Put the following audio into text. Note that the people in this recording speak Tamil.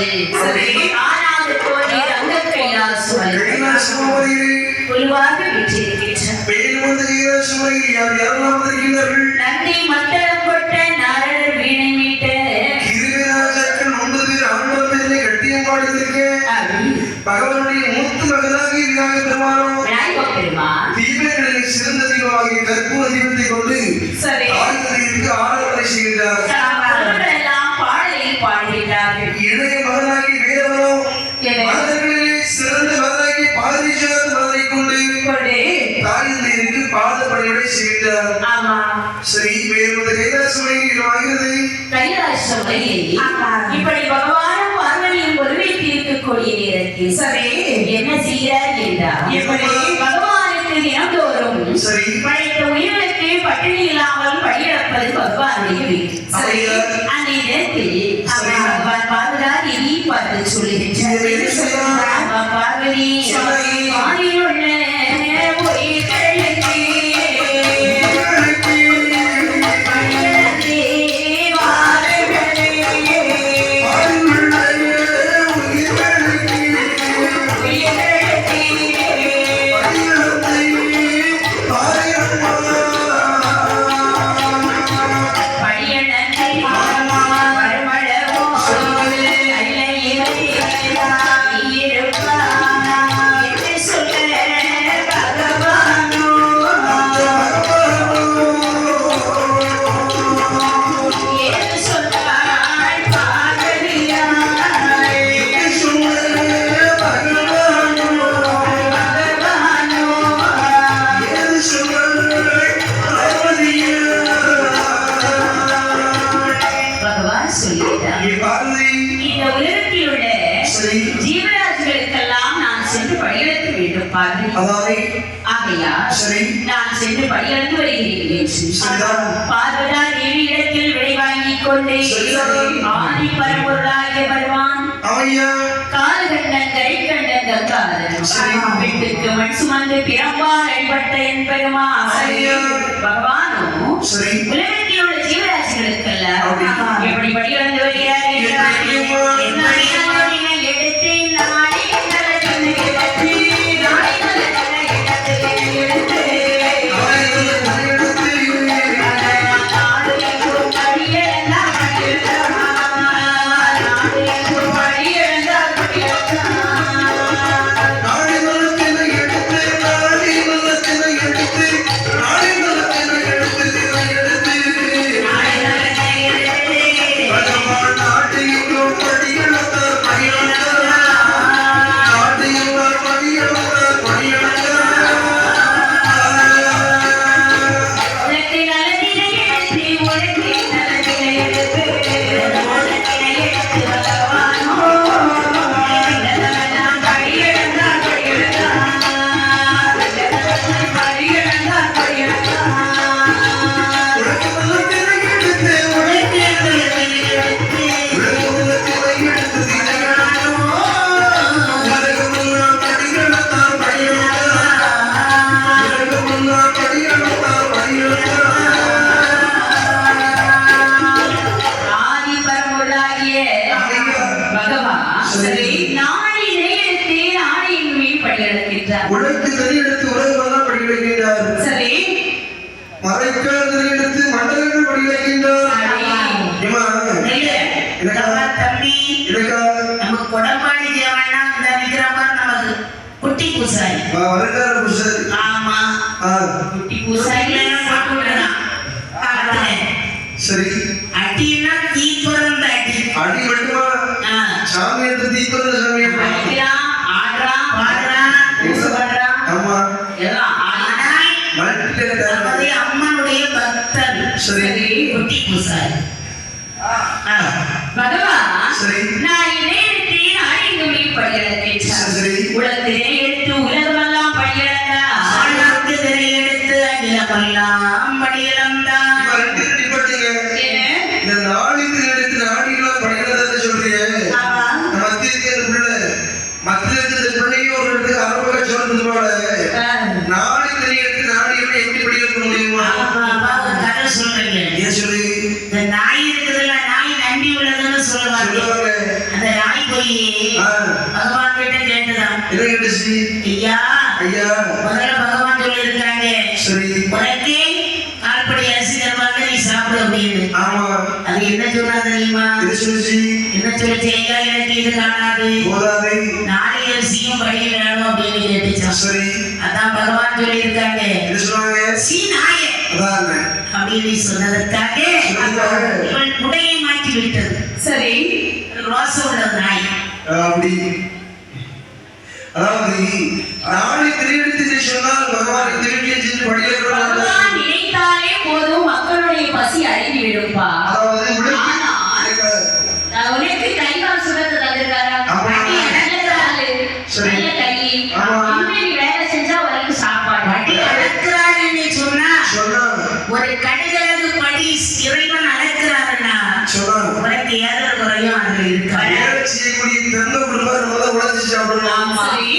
சரி. ஆனாது கோடி ரங்க கைலாசமாவதிலே குழுவாக வீற்றிருக்கின்றனர். மேல் வந்து கைலாசமாகி யார் யாரெல்லாம் வந்திருக்கின்றார்கள்? நந்தி மத்தளம் கொட்ட நாரதர் வீணை மீட்ட. கிருமிராஜாக்கள் ஒன்பது பேர் ஆண்டவர் பேரிலே கட்டியம் பாடியிருக்கேன் பகவானுடைய மூத்த மகனாகி விநாயகர் பெருமானோ விநாயகப் பெருமான் தீபங்களில் சிறந்த தீபமாகிய கற்பூர தீபத்தை கொண்டு ஆராதனை செய்கிறார் எதை? மகன்களிலே சிறந்த மகனாகி பாரிஜாத மகனை கொண்டு கொண்டு தாய்மொழிக்கு பாத பணிகளை செய்கிறார் ஆமா சரி வேறு கைலாசமணியில் ஆகிறது கைலாச வழியில் இப்படி பகவானும் பார்வதியும் ஒருவைக்கு இருக்கக்கூடிய நேரத்தில் சரி என்ன செய்கிறார் என்றால் எப்படி? பகவானுக்கு தினந்தோறும் சரி படைத்த உயிர்களுக்கு பட்டினி இல்லாமல் படியிழப்பது பகவானுடைய வீடு சரி. அந்த நேரத்தில் Shalom, Parvati. Shalom, படியெடுத்து வேண்டும் பார்வதி ஆகையால் நான் சென்று படியெடுத்து வருகிறேன். பார்வதா தேவி இடத்தில் விடை வாங்கிக் கொண்டு. ஆதி பரம்பொருளாகிய வருவான் கால் கண்டன் கரை கண்டன் கங்காதரன் சரி. வீட்டுக்கு மண் சுமந்து பிறம்பால் அடிபட்ட என் பெருமா ஐயா. பகவானோ உலகத்தில் உள்ள ஜீவராசிகளுக்கெல்லாம் மறைக்கால் தெரியெடுத்து மண்டலங்கள் படி வைக்கின்றார் ஏம்மா, எனக்கா? தம்பி நமக்கு கொடப்பாடி தேவனா இந்த நிக்கிற மாதிரி நமக்கு குட்டி பூசாரி. வா, வருங்கால புருஷன் ஆமா. குட்டி பூசாரில உலகத்தை எடுத்து உலகமெல்லாம் படியிழந்தார் ஆளுக்கு திரையெடுத்து அகிலமெல்லாம் முதல்ல பகவான் சொல்லியிருக்காங்க. சரி. உனக்கு கால்படி அரிசி தருவாங்க நீ சாப்பிடு அப்படின்னு ஆமா. அது என்ன சொன்னா தெரியுமா? என்ன சொல்லிச்சு? ஐயா எனக்கு இது காணாது. போதாதை. நாளை அரிசியும் படி வேணும் அப்படின்னு கேட்டுச்சான் சரி. அதான் பகவான் சொல்லியிருக்காங்க. என்ன சொன்னாங்க? சீ நாய அதான் அப்படின்னு சொன்னதற்காக சொன்னதுக்காக. இவன் உடையை மாற்றி விட்டது சரி. ரோசம் உள்ள நாய். அப்படி. அதாவது நாளை திருவிழத்து சொன்னால் பகவான் திருவிழி சென்று படிக்கிறார் பகவான் நினைத்தாலே போதும் மக்களுடைய பசி அடங்கி விடும்பா அதாவது உனக்கு கை கால் சுரத்து தந்திருக்காரா சரி. கை. நீ வேலை செஞ்சா உனக்கு சாப்பாடு. சொன்னா. சொன்னா ஒரு கடுகளவு படி இறைவன் அளக்கிறாருன்னா சொன்னாங்க உனக்கு ஏதோ குறையும் அதுல இருக்காது. வேலை செய்யக்கூடிய தந்த உழைச்சி சாப்பிடணும் கொடுப்பாரு